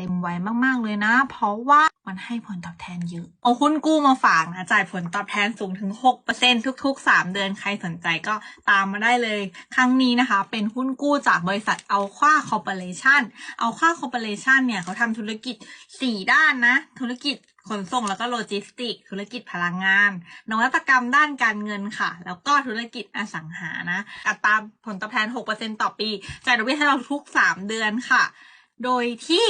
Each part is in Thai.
เต็มไวมาก ๆ เลยนะ เพราะว่ามันให้ผลตอบแทนเยอะ เอาหุ้นกู้มาฝากนะจ่ายผลตอบแทนสูงถึง 6%ทุก ๆ 3 เดือนใครสนใจก็ตามมาได้เลย ครั้งนี้นะคะ เป็นหุ้นกู้จากบริษัทเอาคว้าคอร์ปอเรชั่นเอาคว้าคอร์ปอเรชั่นเนี่ยเขาทำธุรกิจ 4 ด้านนะ ธุรกิจขนส่งแล้วก็โลจิสติก ธุรกิจพลังงาน นวัตกรรมด้านการเงินค่ะ แล้วก็ธุรกิจอสังหานะ อัตราผลตอบแทน 6%ต่อปี จ่ายดอกเบี้ยให้เราทุก 3 เดือนค่ะ โดยที่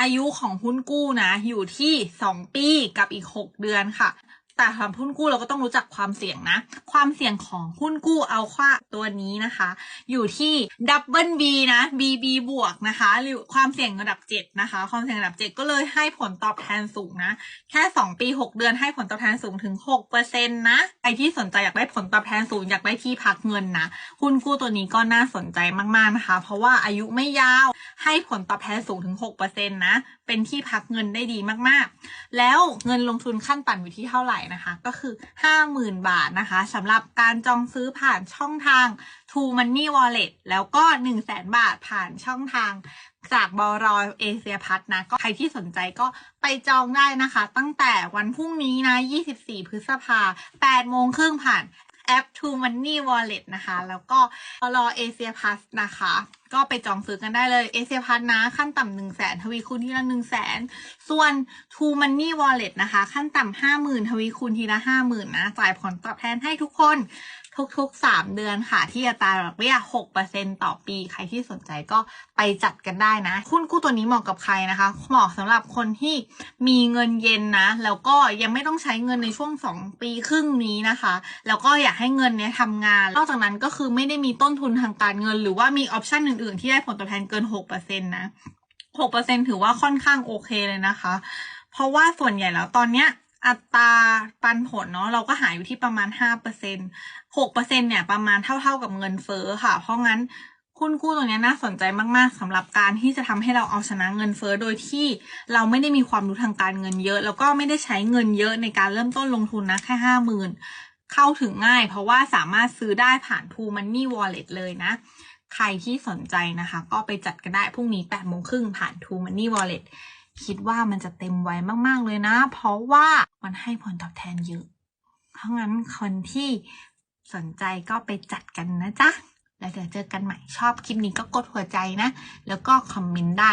อายุของหุ้นกู้นะ อยู่ที่ 2 ปีกับอีก 6 เดือนค่ะ แต่ทำหุ้นกู้เราก็ต้องรู้จักความเสี่ยงนะ ความเสี่ยงของหุ้นกู้เอาค่าตัวนี้นะคะ อยู่ที่ดับเบิลบีนะ BB บวกนะคะ หรือความเสี่ยงระดับ 7 นะคะ ความเสี่ยงระดับ 7 ก็เลยให้ผลตอบแทนสูงนะ แค่ 2 ปี 6 เดือนให้ผลตอบแทนสูงถึง6%นะใครที่สนใจอยากได้ผลตอบแทนสูงอยากได้ที่พักเงินนะหุ้นกู้ตัวนี้ก็น่าสนใจมากๆนะคะ เพราะว่าอายุไม่ยาวให้ผลตอบแทนสูงถึง6%นะเป็นที่พักเงินได้ดีมากๆ แล้วเงินลงทุนขั้นต่ำอยู่ที่เท่าไหร่นะคะ ก็คือ 50,000 บาทนะคะสำหรับการจองซื้อผ่านช่องทาง True Money Wallet แล้วก็ 100,000 บาทผ่านช่องทางจากบอรอเอเชียพัฒนะก็ใครที่สนใจก็ไปจองได้นะคะ ตั้งแต่วันพรุ่งนี้นะ 24 พฤษภา8โมงครึ่งผ่านแอป True Money Wallet นะคะ แล้วก็รอเอเชียพัสนะคะ ก็ไปจองซื้อกันได้เลยเอเชียพัสนะ ขั้นต่ำหนึ่งแสนทวีคูณทีละหนึ่งแสนส่วน True Money Wallet นะคะ ขั้นต่ำห้าหมื่นทวีคูณทีละห้าหมื่นนะ จ่ายผลตอบแทนให้ทุกคนทุกๆ 3 เดือนค่ะ ที่อัตราดอกเบี้ย 6%ต่อปี ใครที่สนใจก็ไปจัดกันได้นะหุ้นกู้ตัวนี้เหมาะกับใครนะคะ เหมาะสำหรับคนที่มีเงินเย็นนะ แล้วก็ยังไม่ต้องใช้เงินในช่วง 2 ปีครึ่งนี้นะคะ แล้วก็อยากให้เงินเนี้ยทำงาน นอกจากนั้นก็คือไม่ได้มีต้นทุนทางการเงิน หรือว่ามีออปชันอื่นๆที่ได้ผลตอบแทนเกิน6%นะ6%ถือว่าค่อนข้างโอเคเลยนะคะ เพราะว่าส่วนใหญ่แล้วตอนเนี้ยอัตราปันผลเนาะเราก็หายอยู่ที่ประมาณ5% 6%เซ็นหกเปอร์เซ็นเนี่ยประมาณเท่าๆกับเงินเฟ้อค่ะ เพราะงั้นหุ้นกู้ตัวเนี้น่าสนใจมาก ๆสำหรับการที่จะทำให้เราเอาชนะเงินเฟ้อโดยที่เราไม่ได้มีความรู้ทางการเงินเยอะ แล้วก็ไม่ได้ใช้เงินเยอะในการเริ่มต้นลงทุนนะแค่ห้าหมื่นเข้าถึงง่าย เพราะว่าสามารถซื้อได้ผ่าน True Money Wallet เลยนะ ใครที่สนใจนะคะ ก็ไปจัดกันได้พรุ่งนี้8โมงครึ่งผ่าน True Money Wallet คิดว่ามันจะเต็มไวมาก ๆ เลยนะ เพราะว่ามันให้ผลตอบแทนเยอะ เพราะงั้นคนที่สนใจก็ไปจัดกันนะจ๊ะ แล้วเดี๋ยวเจอกันใหม่ชอบคลิปนี้ก็กดหัวใจนะ แล้วก็คอมเมนต์ได้